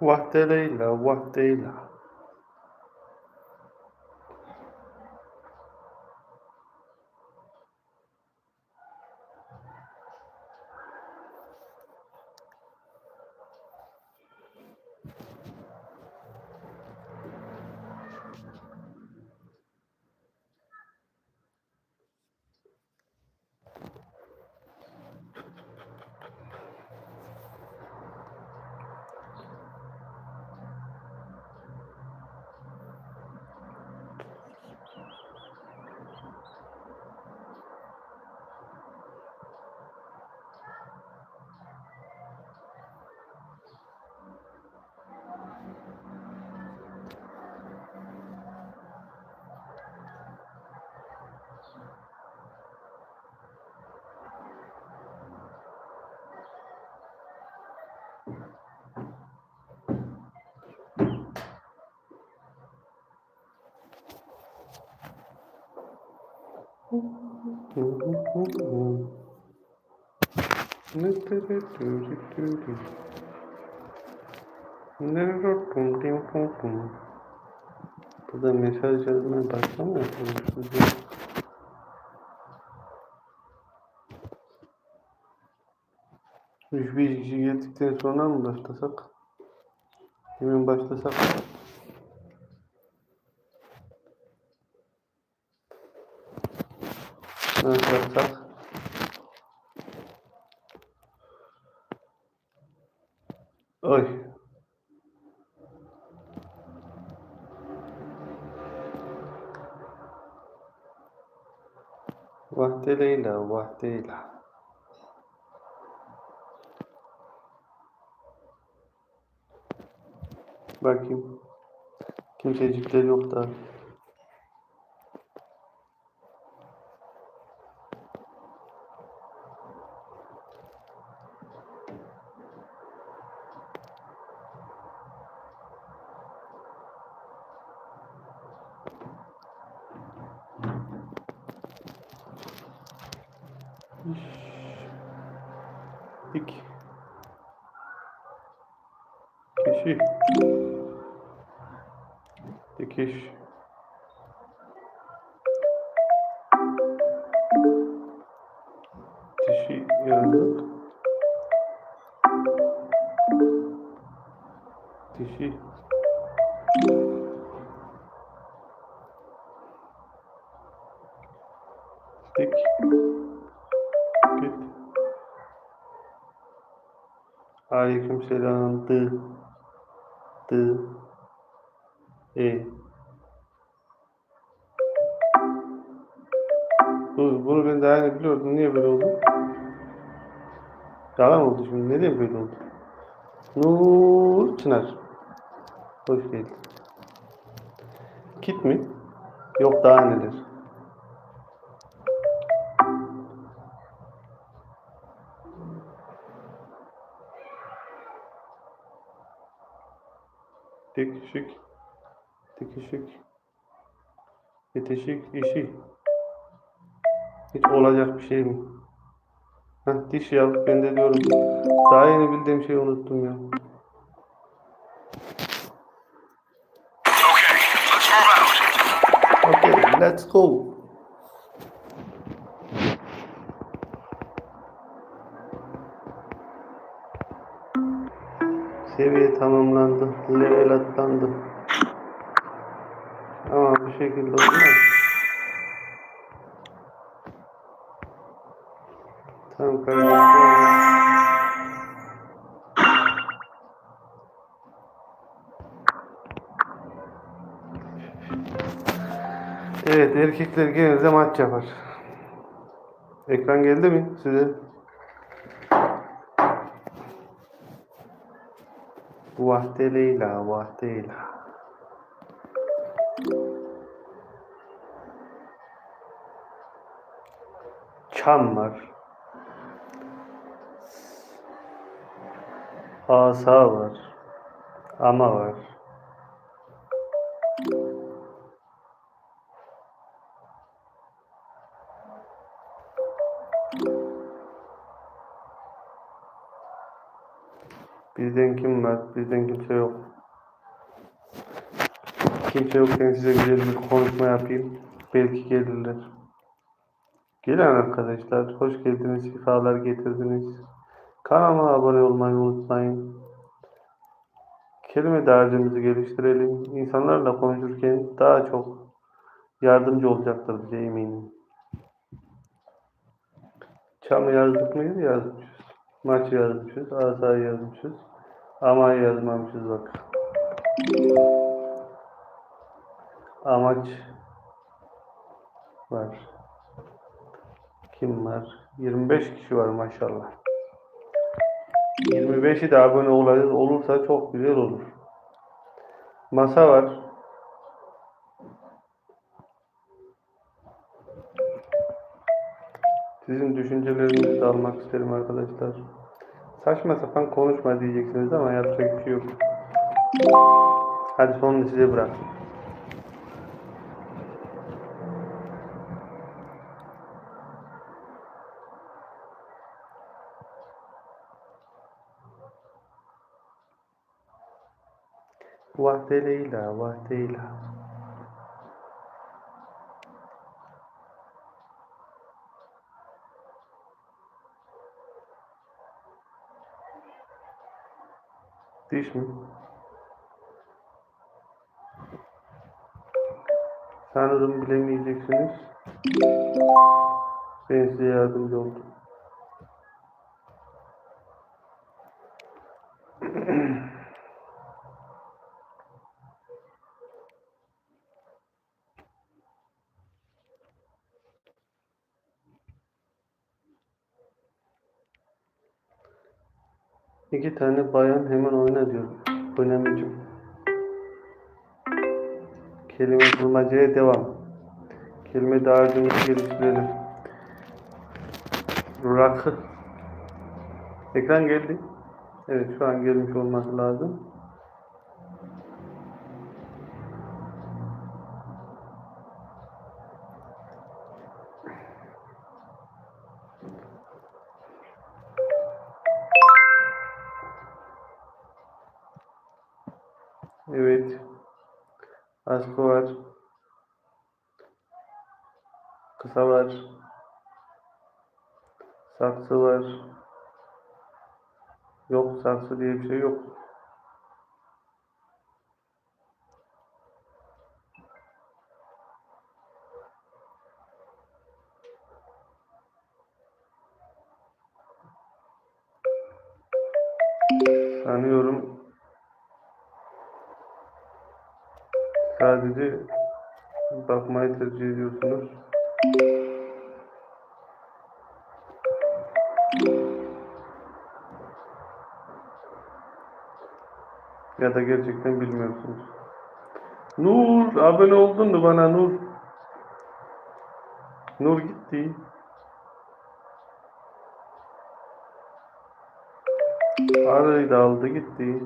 Vahde Leyla, Vahde Leyla. Burada mesaj yazmaya başlamıyor? Üç bir kişi geldikten sonra mı başlasak? Hemen başlasak. Nasıl Leyla. Bakayım. Kimsecikler yok da. Dişi. Dik. Git. Aleyküm selam. Dı. Dı. E. Bu, bunu ben daha yeni biliyordum. Niye böyle oldu? Yalan oldu şimdi. Neden böyle oldu? Nur Çınar. Hoş geldin. Kit mi? Yok daha neler? Dikişik. Dikişik. Bitişik işi. Hiç olacak bir şey mi? Heh, diş ya ben de diyorum. Daha yeni bildiğim şeyi unuttum ya. Let's go. Seviye tamamlandı. Level atlandı. Ama bu şekilde olmaz. Tamam kardeşim. Evet erkekler genelde maç yapar. Ekran geldi mi size? Vahde Leyla, Vahde Leyla. Çam var. Asa var. Ama var. Bizden kim var? Bizden kimse yok. Kimse yokken size güzel bir konuşma yapayım. Belki gelirler. Gelin arkadaşlar. Hoş geldiniz. Şifalar getirdiniz. Kanalıma abone olmayı unutmayın. Kelime dağarcığımızı geliştirelim. İnsanlarla konuşurken daha çok yardımcı olacaktır bize eminim. Çam'ı yazdık mıydı? Yazmışız. Maç yazmışız. Asayı yazmışız. Ama'yı yazmamışız bak. Amaç var. Kim var? 25 kişi var maşallah. 25'i de abone olayız. Olursa çok güzel olur. Masa var. Sizin düşüncelerinizi almak isterim arkadaşlar. Saçma sapan konuşma diyeceksiniz ama yapacak bir şey yok. Hadi sonunu size bırak. Vahde Leyla, Vahde Leyla. Diş mi? Sanırım bilemeyeceksiniz. Ben size yardımcı oldum. İki tane bayan hemen oyna diyor. Oynamayacağım. Kelime bulmacaya devam. Kelime dağarcığımızı geliştirelim. Rakı. Ekran geldi. Evet şu an gelmiş olması lazım. Kısa var. Saksı var. Yok saksı diye bir şey yok. Sanıyorum sadece bakmayı tercih ediyorsunuz. Ya da gerçekten bilmiyorsunuz. Nur, abone oldun mu bana Nur? Nur gitti. Arıyı da aldı gitti.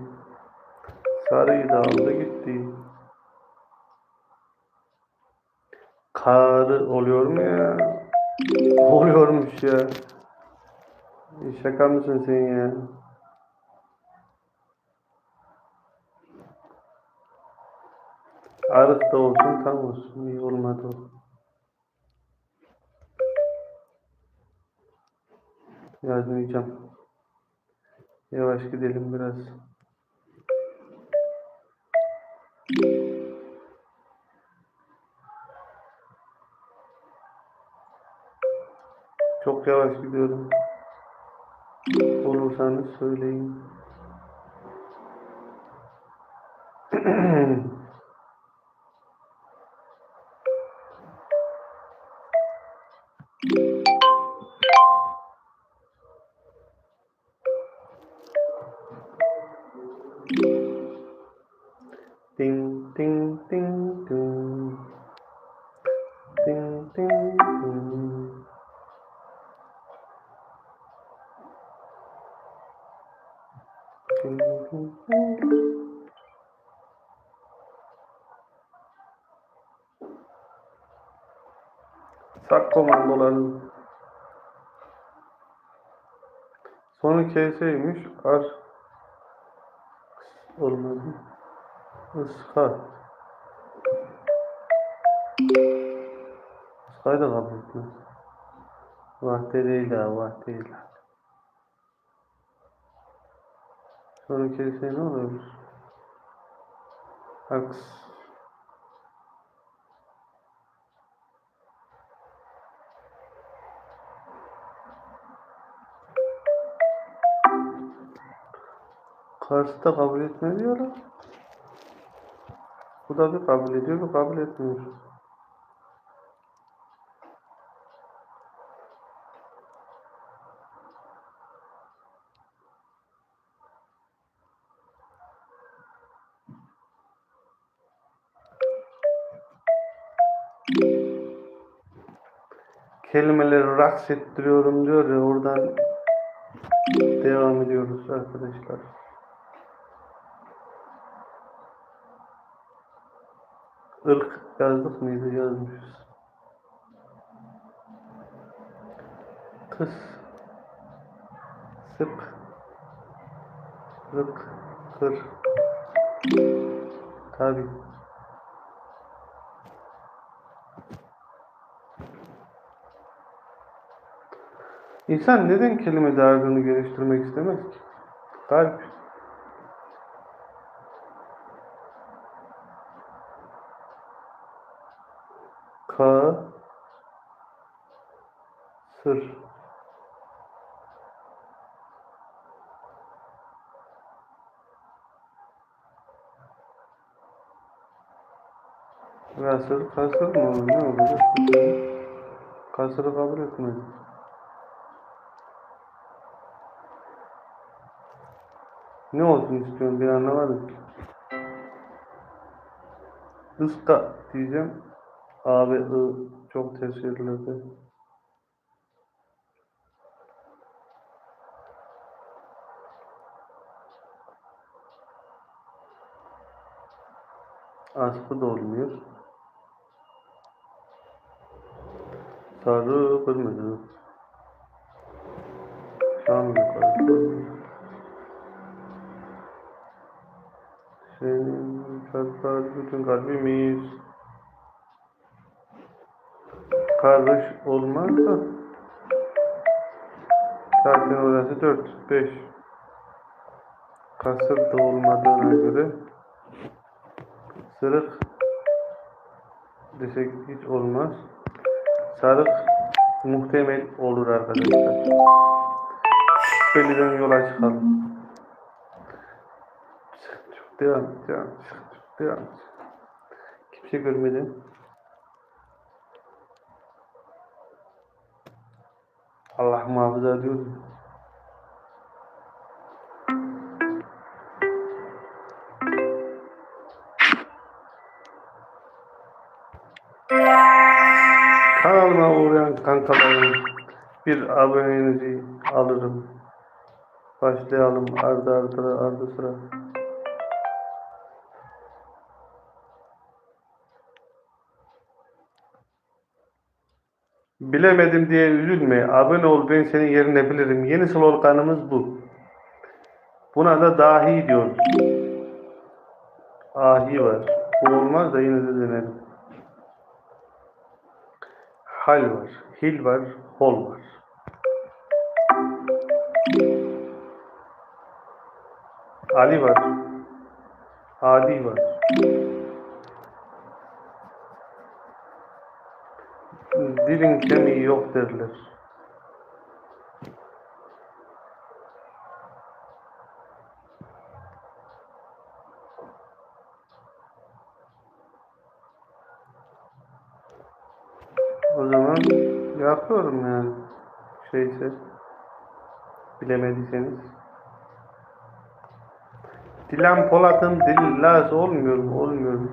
Sarıyı da aldı gitti. Karı oluyor mu ya? Oluyormuş ya. Şaka mısın sen ya? Arık da olsun tam olsun. İyi olmadı o. Yazmayacağım. Yavaş gidelim biraz. Çok yavaş gidiyorum. Olursanız söyleyin. Komandoları. Sonu KS'ymiş. Ar olmadı. Iska. Iskayı da kabul etmez. Vahde değil ha, vahde değil. Sonraki şey ne oluyor? Aks. Karşıda kabul etme diyorlar. Bu da bir kabul ediyor, bu kabul etmiyor. Kelimeleri raks ettiriyorum diyor ya oradan devam ediyoruz arkadaşlar. Irk yazdık mıydı? Yazmışız. Kız. Sık. Rık. Kır. Tabi. İnsan neden kelime dağarcığını geliştirmek istemez ki? Kalp. Ka sır Kasır, kasır mı olur? Ne olur? Kasırı kabul etmedi. Ne olsun istiyorsun bir anlamadım ki. Iska diyeceğim. A ve I çok tesirledi. Askı da olmuyor. Sarı kırmızı. Şam yukarı. Senin kalpler bütün kalbimiz. Kardeş olmaz da. Zaten orası 4, 5. Kasır da göre sırık desek hiç olmaz. Sarık muhtemel olur arkadaşlar. Şüpheliden yola çıkalım. Devam, devam, devam. Kimse görmedi. Allah muhafaza diyorum. Kanalıma uğrayan kankalarım bir abonenizi alırım. Başlayalım ardı ardı ardı sıra. Bilemedim diye üzülme. Abone ol ben senin yerine bilirim. Yeni sloganımız bu. Buna da dahi diyoruz. Ahi var. Bu olmaz da yine de denelim. Hal var. Hil var. Hol var. Ali var. Adi var. Dilin kemiği yok derler. O zaman yapıyorum yani. Şeyse bilemediyseniz. Dilan Polat'ın dili Laz olmuyor mu? Olmuyor mu?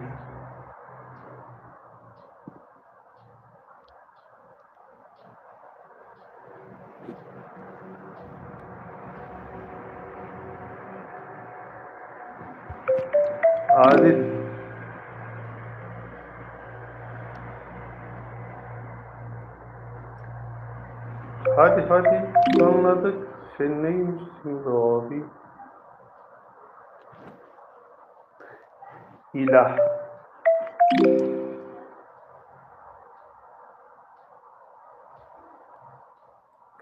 Hadi anladık. Sen neymişsin be abi? İlah.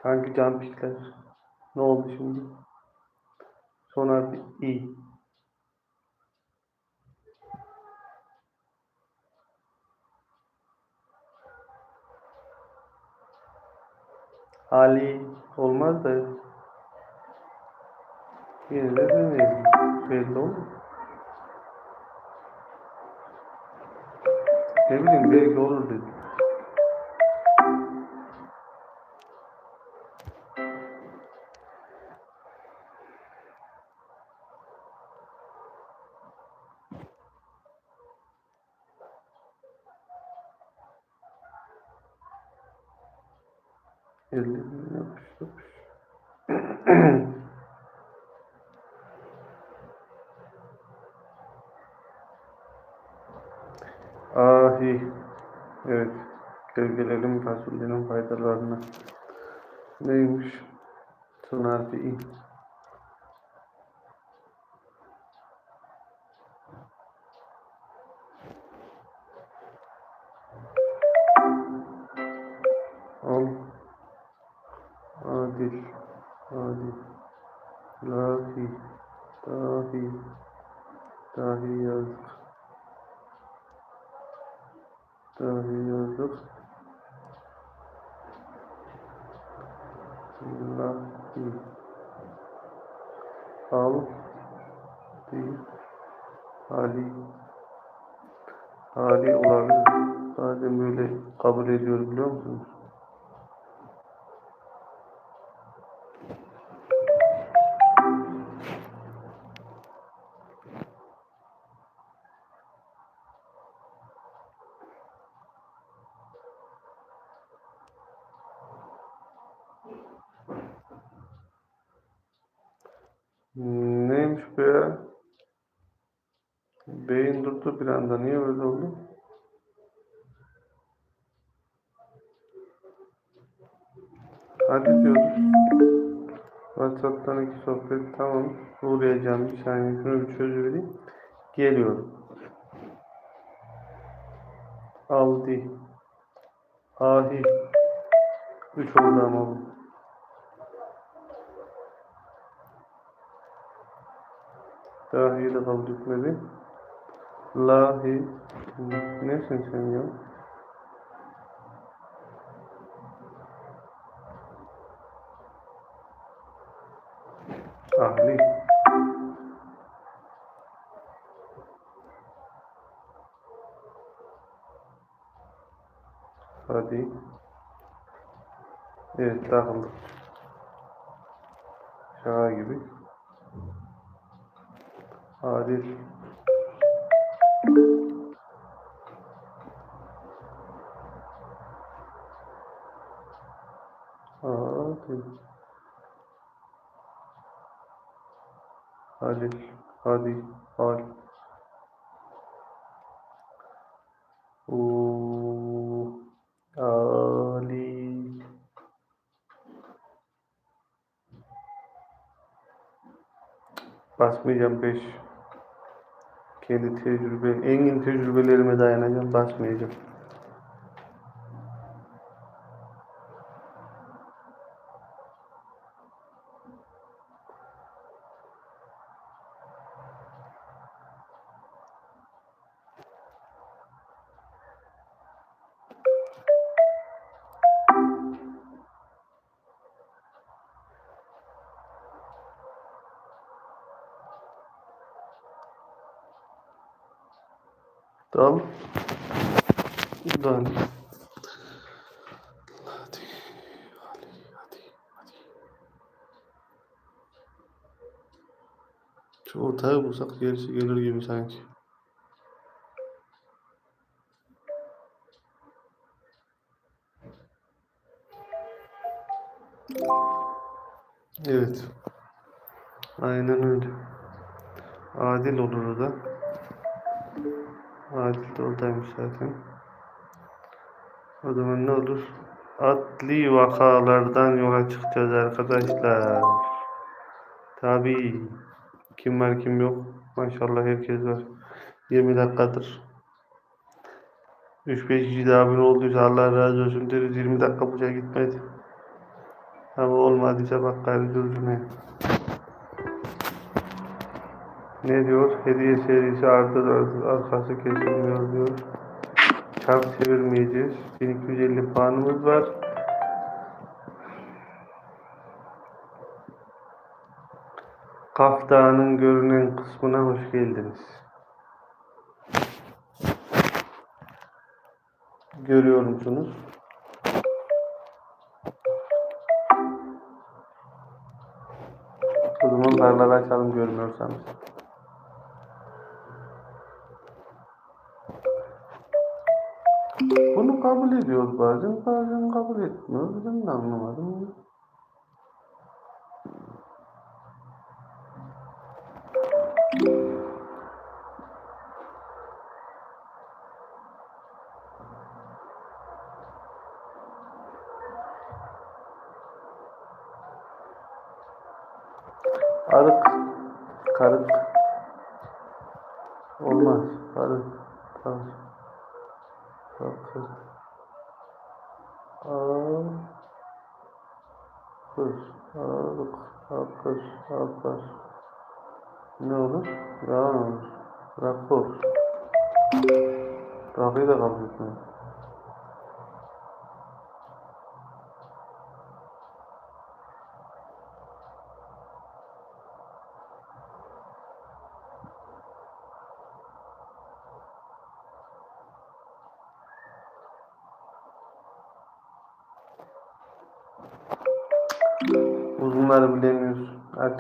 Kanki can pikler. Ne oldu şimdi? Son harfi İ. Ali olmaz da yine de deneyelim. Belli olur. Ne bileyim belli olur dedi. 59. Ahi. Evet. Gölgelerin fasulyenin faydalarına. Neymiş? Son harfi Adil. Adil. Lahi. Dahi. Dahi yazdık. Dahi yazdık. Lahi. Al. Di. Ali. Ali olabilir. Bazen böyle kabul ediyor biliyor musunuz? Neymiş bu ya? Beyin durdu bir anda. Niye öyle oldu? Hadi diyoruz. WhatsApp'tan iki sohbet tamam. Uğrayacağım bir saniye şunu bir çözüvereyim. Geliyorum. Aldi. Ahi. Üç oldu ama bu. Dahi de kabul etmedi. Lahi. Nesin sen ya? Ahli. Hadi. Evet takıldık. Şaka gibi. Adil. Adil. Halil. Hadi. Hal. U. Ali. Basmayacağım 5. Kendi tecrübe, engin tecrübelerime dayanacağım. Basmayacağım. Tamam. Buradan. Hadi. Hadi. Hadi. Hadi. Şu ortaya bulsak gerisi gelir gibi sanki. Evet. Aynen öyle. Adil olur o da. Adil de oradaymış zaten. O zaman ne olur? Adli vakalardan yola çıkacağız arkadaşlar. Tabii. Kim var kim yok. Maşallah herkes var. 20 dakikadır. 3-5 kişi de abone olduysa Allah razı olsun deriz. 20 dakika boşa gitmedi. Ama olmadıysa bak gayrı durcuna. Ne diyor? Hediye serisi ardı ardı arkası kesilmiyor diyor. Çarp çevirmeyeceğiz. 1250 puanımız var. Kaf Dağı'nın görünen kısmına hoş geldiniz. Görüyor musunuz? O zaman barları açalım görmüyorsanız. Bunu kabul ediyor bazen, bazen kabul etmiyor. Ben de anlamadım. Kız. Ağırlık. Akır. Akar. Ne olur? Yalan olur. Rapor. Rakıyı da kabul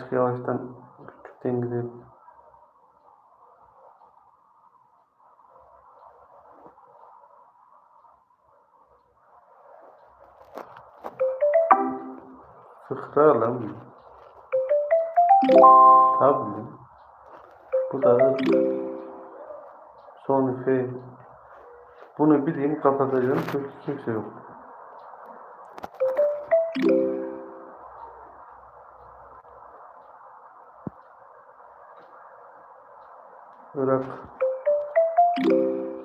Artık yavaştan küçükten gidelim. Bu. Tabii. Bu da son şey. Bunu bileyim kapatacağım çünkü kimse yok. Irak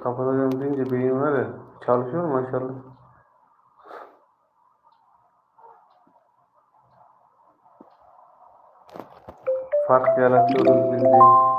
kapatacağım deyince beyin var ya çalışıyor maşallah. Fark yaratıyoruz bildiğin.